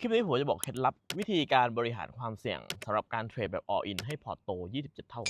คลิปนี้ผมจะบอกเคล็ดลับวิธีการบริหารความเสี่ยงสำหรับการเทรดแบบ all in ให้พอร์ตโต 27 เท่า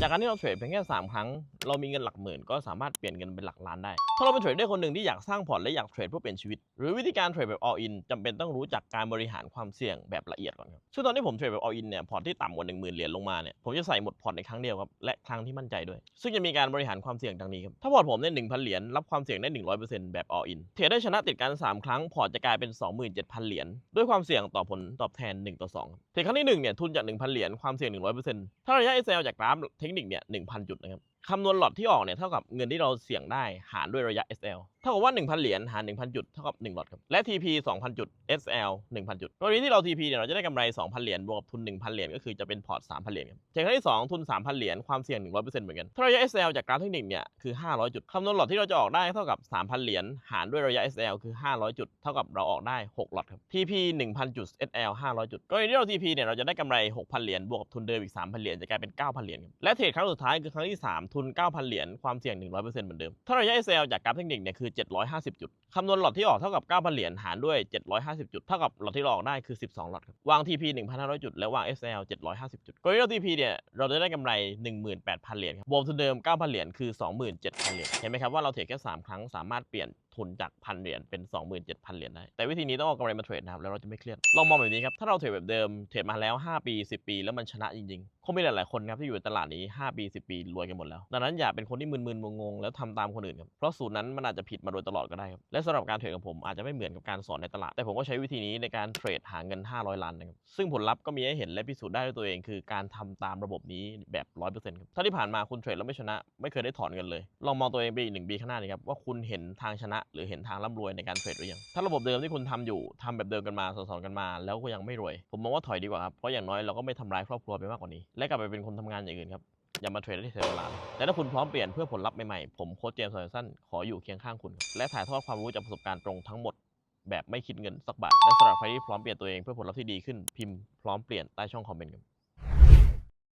จากการที่เราเทรดเพียงแค่ 3 ครั้ง เรามีเงินหลักหมื่นก็สามารถเปลี่ยนเงินเป็นหลักล้านได้ ถ้าเราเป็นเทรดเดอร์คนหนึ่งที่อยากสร้างพอร์ตและอยากเทรดเพื่อเปลี่ยนชีวิต หรือวิธีการเทรดแบบ all in จำเป็นต้องรู้จักการบริหารความเสี่ยงแบบละเอียดก่อนครับ ซึ่งตอนที่ผมเทรดแบบ all in เนี่ย พอร์ตที่ต่ำกว่า 10,000 เหรียญลงมาเนี่ย ผมจะใส่หมดพอร์ตในครั้งเดียวครับ และครั้งที่มั่นใจด้วย ซึ่งจะมีการบริหารความเสี่ยงดังนี้ครับ ถ้าพอร์ตผมเนี่ย1,000 เหรียญ รับความเสี่ยงได้100%แบบ all in เทรดได้ชนะติดกัน3ครั้งพอร์ตจะกลายเป็น 27,000 เหรียญด้วยความความเสี่ยงต่อผลตอบแทน 1 ต่อ2เทรดครั้งที่ 1 เนี่ย ทุนจาก 1,000 เหรียญ ความเสี่ยง 100%ถ้าระยะ SL จากกราฟเทคนิคเนี่ย1,000 จุดนะครับ คำนวณหลอดที่ออกเนี่ยเท่ากับเงินที่เราเสี่ยงได้หารด้วยระยะ SL เท่ากับว่า 1,000 เหรียญหาร 1,000 จุดเท่ากับ1หลอดครับ และ TP 2,000 จุด SL 1,000 จุดกรณีที่เรา TP เนี่ยเราจะได้กำไร 2,000 เหรียญบวกกับทุน 1,000 เหรียญก็คือจะเป็นพอร์ต 3,000 เหรียญครับเทรดคที่ 2 ทุน 3,000 เหรียญความเสี่ยง 100%เหมือนกัน ถ้าระยะ SL จากกราฟเทคนิคเนี่ยคือ 500 จุดคำนวณหลอดที่เราจะออกได้เท่ากับ 3,000 เหรียญหารด้วยระยะ SL คือ 500 จุดเท่ากับเราออกได้ 6 หลอดครับ TP 1,000 จุด SL 500 จุดกรณีที่เรา TP เนี่ยเราจะได้กำไร 6,000 เหรียญบวกกับทุนเดิมอีก 3,000 เหรียญจะกลายเป็น 9,000 เหรียญและเทรดครั้งสุดท้ายคือครั้งที่ 3 ทุน 9,000 เหรียญความเสี่ยง 100%เหมือนเดิมถ้าระยะ SL จากกราฟเทคนิคเนี่ยคือ750 จุด คำนวณหลอดที่ออกเท่ากับ 9,000 เหรียญหารด้วย 750 จุด เท่ากับหลอดที่เราออกได้คือ 12 หลอดครับ วาง TP 1,500 จุด แล้ววาง SL 750 จุด กรณีเรา TP เนี่ย เราจะได้กำไร 18,000 เหรียญครับบวกทุนเดิม 9,000 เหรียญคือ 27,000 เหรียญ เห็นไหมครับว่าเราเทรดแค่ 3 ครั้งสามารถเปลี่ยน ทุนจากพันเหรียญเป็น 27,000 เหรียญได้ แต่วิธีนี้ต้องเอากำไรมาเทรดนะครับแล้วเราจะไม่เครียด ลองมองแบบนี้ครับ ถ้าเราเทรดแบบเดิมเทรดมาแล้ว 5 ปี 10 ปี แล้วมันชนะจริงๆ คงมีหลายๆคนครับที่อยู่ในตลาดนี้ 5 ปี 10 ปีรวยกันหมดแล้ว ดังนั้นอย่าเป็นคนที่มึนๆงงๆแล้วทำตามคนอื่นครับ เพราะสูตรนั้นมันอาจจะผิดมาโดยตลอดก็ได้ครับ และสำหรับการเทรดของผมอาจจะไม่เหมือนกับการสอนในตลาด แต่ผมก็ใช้วิธีนี้ในการเทรดหาเงิน 500 ล้านนะครับ ซึ่งผลลัพธ์ก็มีให้เห็นและพิสูจน์ได้ด้วยตัวเอง คือการทำตามระบบนี้แบบ100%ครับถ้าที่ผ่านมาคุณเทรดแล้วไม่ชนะ ไม่เคยได้ถอนเงินเลย ลองมองตัวเองไปอีกหนึ่งปีข้างหน้านี้ครับว่าคุณเห็นทางชนะหรือเห็นทางร่ำรวยในการเทรดหรือยัง ถ้าระบบเดิมที่คุณทำอยู่ทำแบบเดิมกันมาสอนๆกันมา แล้วก็ยังไม่รวย ผมมองว่าถอยดีกว่าครับ เพราะอย่างน้อยเราก็ไม่ทำร้ายครอบครัวไปมากกว่านี้ และกลับไปเป็นคนทำงานอย่างอื่นครับ อย่ามาเทรดได้เทรดล้าและถ้าคุณพร้อมเปลี่ยนเพื่อผลลัพธ์ใหม่ๆ ผมโค้ชเจมส์ซอยสั้นขออยู่เคียงข้างคุณ และถ่ายทอดความรู้จากประสบการณ์ตรงทั้งหมดแบบไม่คิดเงินสักบาท และสำหรับใครที่พร้อมเปลี่ยนตัวเองเพื่อผลลัพธ์ที่ดีขึ้นพิมพ์พร้อมเปลี่ยนใต้ช่องคอมเมนต์ครับ